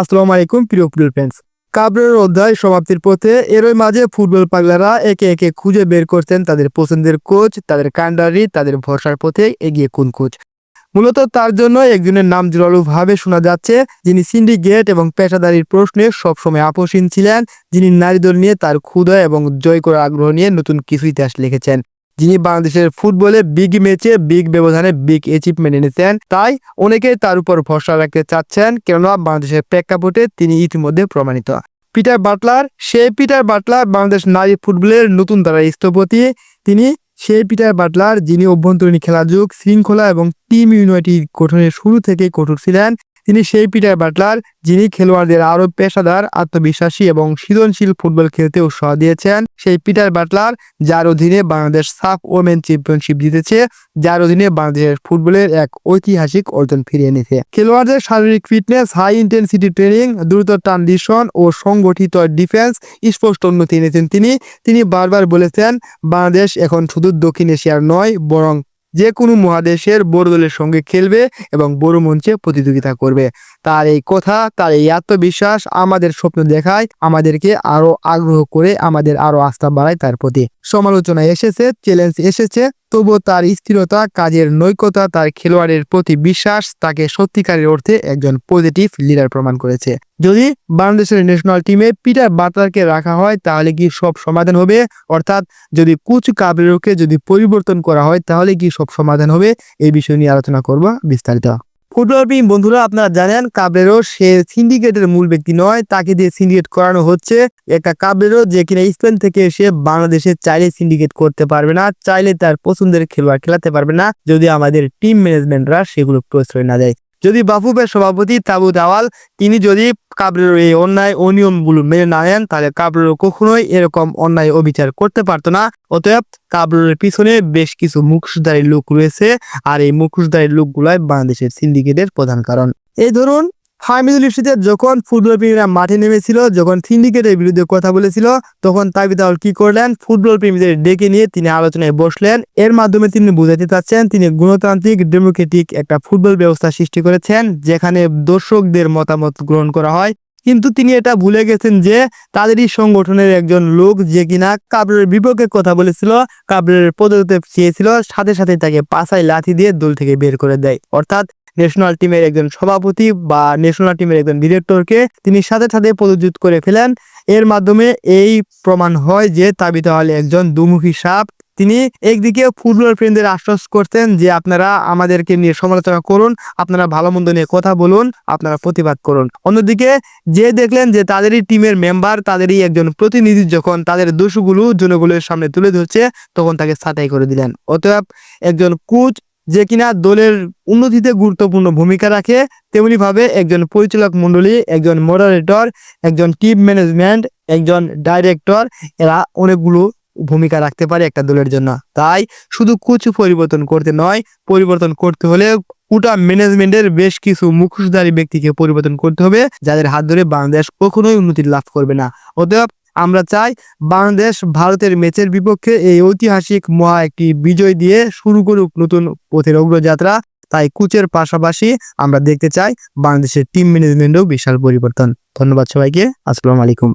আসসালামু আলাইকুম, প্রিয় ফুটবল ফ্যান্স কাবরের অধ্যায় সমাপ্তির পথে এরই মাঝে ফুটবল পাগলারা একে একে খুঁজে বের করতেন তাদের পছন্দের কোচ তাদের কান্ডারি তাদের ভরসার পথে এগিয়ে কোন কোচ মূলত তার জন্য একজনের নাম জোরালোভাবে শোনা যাচ্ছে, যিনি সিন্ডিকেট এবং পেশাদারির প্রশ্নে সবসময় আপোষহীন ছিলেন, যিনি নারী দল নিয়ে তার ক্ষুদা এবং জয় করার আগ্রহ নিয়ে নতুন কিছু ইতিহাস লিখেছেন। যিনি বাংলাদেশের ফুটবলে বিগ ম্যাচে বিগ ব্যবধানে বিগ অ্যাচিভমেন্ট এনেছেন, তাই অনেকেই তার উপর ভরসা রাখতে চাচ্ছেন, কেননা বাংলাদেশের প্রেক্ষাপটে তিনি ইতিমধ্যে প্রমাণিত। পিটার বাটলার, সেই পিটার বাটলার বাংলাদেশ নারী ফুটবলের নতুন ধারা স্থপতি। তিনি সেই পিটার বাটলার যিনি অভ্যন্তরীণ খেলাযোগ শৃঙ্খলা এবং টিম ইউনাইটি গঠনের শুরু থেকে কঠোর ছিলেন। তিনি সেই পিটার বাটলার, যিনি খেলোয়াড়দের আরও পেশাদার, আত্মবিশ্বাসী এবং সৃজনশীল ফুটবল খেলতে উৎসাহ দিয়েছেন। সেই পিটার বাটলার, যার অধীনে বাংলাদেশ সাফ ওমেন চ্যাম্পিয়নশিপ জিতেছে, যার অধীনে বাংলাদেশের ফুটবলের এক ঐতিহাসিক অর্জন ফিরিয়ে এনেছে। খেলোয়াড়দের শারীরিক ফিটনেস, হাই ইন্টেন্সিটি ট্রেনিং, দ্রুত ট্রানজিশন ও সংগঠিত ডিফেন্স স্পষ্ট উন্নতি এনেছেন তিনি। তিনি বারবার বলেছেন, বাংলাদেশ এখন শুধু দক্ষিণ এশিয়ার নয়, বরং যে কোনো মহাদেশের বড় দলের সঙ্গে খেলবে এবং বড় মঞ্চে প্রতিযোগিতা করবে। তার এই কথা, তার এই আত্মবিশ্বাস আমাদের স্বপ্ন দেখায়, আমাদেরকে আরও আগ্রহ করে, আমাদের আরও আস্থা বাড়ায় তার প্রতি। সমালোচনা এসেছে চ্যালেঞ্জ এসেছে তবুও তার স্থিরতা, কাজের নৈকতা, তার খেলোয়াড়ের প্রতি বিশ্বাস তাকে সত্যিকারের অর্থে একজন পজিটিভ লিডার প্রমাণ করেছে। যদি বাংলাদেশের ন্যাশনাল টিমে পিটার বাটলারকে রাখা হয়, তাহলে কি সব সমাধান হবে? অর্থাৎ যদি কুচ কাবরেরোকে যদি পরিবর্তন করা হয়, তাহলে কি সব সমাধান হবে? এই বিষয় নিয়ে আলোচনা করব বিস্তারিত। ফুটবল প্রেমী বন্ধুরা। আপনারা জানেন কাবরেরো সে সিন্ডিকেটের মূল ব্যক্তি নয়। তাকে দিয়ে সিন্ডিকেট করানো হচ্ছে। একটা কাবরেরো যে কিনা স্পেন থেকে এসে বাংলাদেশে চাইলে সিন্ডিকেট করতে পারবে না, চাইলে তার পছন্দের খেলোয়াড় খেলাতে পারবে না, যদি আমাদের টিম ম্যানেজমেন্টরা সেগুলো প্রশ্রয় না দেয়। যদি বাফুফের সভাপতি তাবু দাওয়াল, তিনি যদি কাবরের এই অন্যায় অনিয়মগুলো মেনে না নেন, তাহলে কাবরের কখনোই এরকম অন্যায় অবিচার করতে পারতো না। অতএব কাবরের পিছনে বেশ কিছু মুখোশধারী লোক রয়েছে, আর এই মুখোশধারী লোকগুলাই বাংলাদেশের সিন্ডিকেটের প্রধান কারণ। এই ধরুন ফাইমিদুল ইফসিতে যখন ফুটবল প্রেমীরা মাঠে নেমেছিল, যখন সিন্ডিকেটের বিরুদ্ধে কথা বলেছিল, তখন তাবিদ তাওয়াল কি করলেন? ফুটবল প্রেমীদের ডেকে নিয়ে তিনি আলোচনায় বসলেন। এর মাধ্যমে তিনি বুঝাতে চাচ্ছেন তিনি গণতান্ত্রিক, ডেমোক্রেটিক একটা ফুটবল ব্যবস্থা সৃষ্টি করেছেন, যেখানে দর্শকদের মতামত গ্রহণ করা হয়। কিন্তু তিনি এটা ভুলে গেছেন যে, তাদেরই সংগঠনের একজন লোক যে কিনা কাবরের বিপক্ষে কথা বলেছিল, কাবরের পদতে চেয়েছিল, সাথে সাথে তাকে পাশায় লাথি দিয়ে দল থেকে বের করে দেয়। অর্থাৎ ন্যাশনাল টিমের একজন সভাপতি বা ন্যাশনাল টিমের একজন ডিরেক্টরকে তিনি সাথে সাথে পদচ্যুত করে ফেলেন। এর মাধ্যমে এই প্রমাণ হয় যে তাবিত আলী একজন দুমুখী সাপ। তিনি একদিকে ফুটবল ফ্রেন্ডদের আশ্বাস করতেন যে আপনারা আমাদেরকে নিয়ে সমালোচনা করুন, আপনারা ভালো মন্দ নিয়ে কথা বলুন, আপনারা প্রতিবাদ করুন। অন্যদিকে যে দেখলেন যে তাদেরই টিমের মেম্বার তাদেরই একজন প্রতিনিধি যখন তাদের দোষগুলো, জনগুলোর সামনে তুলে ধরছে, তখন তাকে ছাঁটাই করে দিলেন। অতএব একজন কোচ যে কিনা দলের উন্নতিতে গুরুত্বপূর্ণ ভূমিকা রাখে তেমনি ভাবে একজন পরিচালক মণ্ডলী, একজন মডারেটর একজন টিম ম্যানেজমেন্ট একজন ডাইরেক্টর এরা অনেকগুলো ভূমিকা রাখতে পারে একটা দলের জন্য। তাই শুধু কোচ পরিবর্তন করতে নয়, পরিবর্তন করতে হলে পুটা ম্যানেজমেন্টের বেশ কিছু মুখোশধারী ব্যক্তিকে পরিবর্তন করতে হবে, যাদের হাত ধরে বাংলাদেশ কখনোই উন্নতি লাভ করবে না। অতএব আমরা চাই বাংলাদেশ ভারতের ম্যাচের বিপক্ষে এই ঐতিহাসিক মহা একটি বিজয় দিয়ে শুরু করুক নতুন পথের অগ্রযাত্রা। তাই কোচের পাশাপাশি আমরা দেখতে চাই বাংলাদেশের টিম ম্যানেজমেন্টও বিশাল পরিবর্তন। ধন্যবাদ সবাইকে। আসসালাম আলাইকুম।